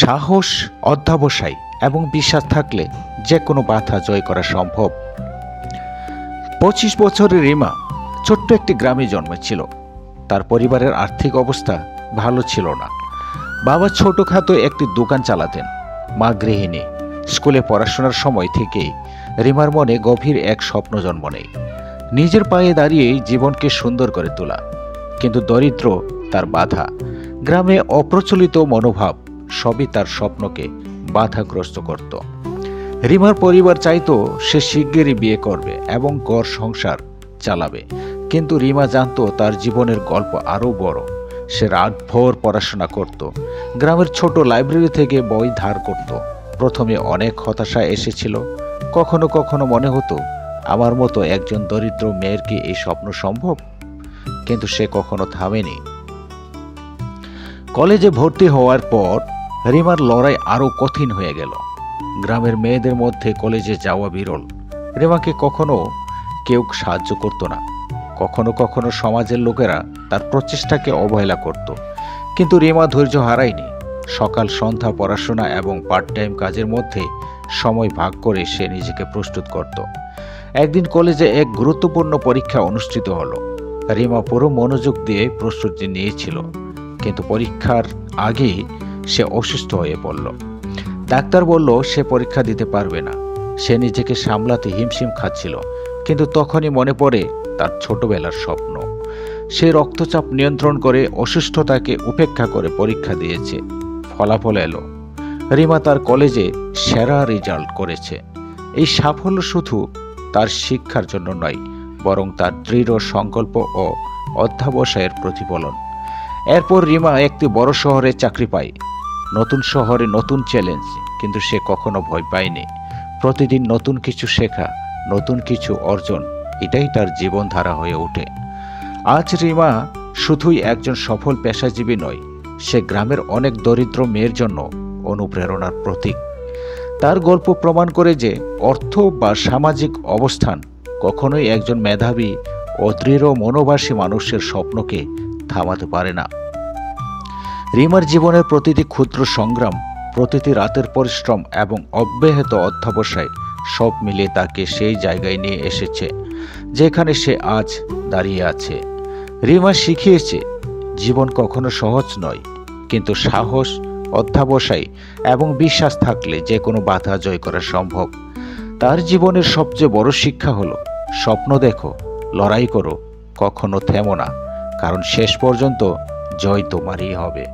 সাহস, অধ্যাবসায় এবং বিশ্বাস থাকলে যে কোনো বাধা জয় করা সম্ভব। পঁচিশ বছরের রিমা ছোট্ট একটি গ্রামে জন্মেছিল। তার পরিবারের আর্থিক অবস্থা ভালো ছিল না। বাবা ছোটখাটো একটি দোকান চালাতেন। মা গৃহিণী। স্কুলে পড়াশোনার সময় থেকেই রিমার মনে গভীর এক স্বপ্ন জন্ম নেয়। নিজের পায়ে দাঁড়িয়ে জীবনকে সুন্দর করে তোলা। কিন্তু দরিদ্র তার বাধা। গ্রামে অপ্রচলিত মনোভাব সবই তার স্বপ্নকে বাধাগ্রস্ত করত। রিমার পরিবার চাইতো সে শিগগিরই বিয়ে করবে এবং ঘর সংসার চালাবে। কিন্তু রিমা জানতো তার জীবনের গল্প আরও বড়। সে রাতভর পড়াশোনা করত। গ্রামের ছোট লাইব্রেরি থেকে বই ধার করত। প্রথমে অনেক হতাশা এসেছিল। কখনো কখনো মনে হতো, আমার মতো একজন দরিদ্র মেয়ের কি এই স্বপ্ন সম্ভব? কিন্তু সে কখনো থামেনি। কলেজে ভর্তি হওয়ার পর রিমার লড়াই আরও কঠিন হয়ে গেল। গ্রামের মেয়েদের মধ্যে কলেজে যাওয়া বিরল। রিমাকে কখনো কেউ সাহায্য করতো না। কখনো কখনো সমাজের লোকেরা তার প্রচেষ্টাকে অবহেলা করত। কিন্তু রিমা ধৈর্য হারায়নি। সকাল সন্ধ্যা পড়াশোনা এবং পার্ট টাইম কাজের মধ্যে সময় ভাগ করে সে নিজেকে প্রস্তুত করত। একদিন কলেজে এক গুরুত্বপূর্ণ পরীক্ষা অনুষ্ঠিত হলো। রিমা পুরো মনোযোগ দিয়ে প্রস্তুতি নিয়েছিল। কিন্তু পরীক্ষার আগেই সে অসুস্থ হয়ে পড়ল। ডাক্তার বলল, সে পরীক্ষা দিতে পারবে না। সে নিজেকে সামলাতে হিমশিম খাচ্ছিল, কিন্তু তখনই মনে পড়ে তার ছোটবেলার স্বপ্ন। সে রক্তচাপ নিয়ন্ত্রণ করে অসুস্থতাকে উপেক্ষা করে পরীক্ষা দিয়েছে। ফলাফল এলো। রিমা তার কলেজে সেরা রেজাল্ট করেছে। এই সাফল্য শুধু তার শিক্ষার জন্য নয়, বরং তার দৃঢ় সংকল্প ও অধ্যাবসায়ের প্রতিফলন। এরপর রিমা একটি বড় শহরে চাকরি পায়। নতুন শহরে নতুন চ্যালেঞ্জ কিন্তু সে কখনো ভয় পায়নি। প্রতিদিন নতুন কিছু শেখা, নতুন কিছু অর্জন, এটাই তার জীবনধারা হয়ে ওঠে। আজ রিমা শুধুই একজন সফল পেশাজীবী নয়, সে গ্রামের অনেক দরিদ্র মেয়ের জন্য অনুপ্রেরণার প্রতীক। তার গল্প প্রমাণ করে যে অর্থ বা সামাজিক অবস্থান কখনোই একজন মেধাবী ও দৃঢ় মনোবাসী মানুষের স্বপ্নকে থামাতে পারে না। রিমার জীবনের প্রতিটি ক্ষুদ্র সংগ্রাম, প্রতিটি রাতের পরিশ্রম এবং অব্যাহত অধ্যাবসায় সব মিলিয়ে তাকে সেই জায়গায় নিয়ে এসেছে, যেখানে সে আজ দাঁড়িয়ে আছে। রিমা শিখিয়েছে, জীবন কখনো সহজ নয়, কিন্তু সাহস, অধ্যাবসায় এবং বিশ্বাস থাকলে যে কোনো বাধা জয় করা সম্ভব। তার জীবনের সবচেয়ে বড় শিক্ষা হলো, স্বপ্ন দেখো, লড়াই করো, কখনো থেমো না, কারণ শেষ পর্যন্ত জয় তোমারই হবে।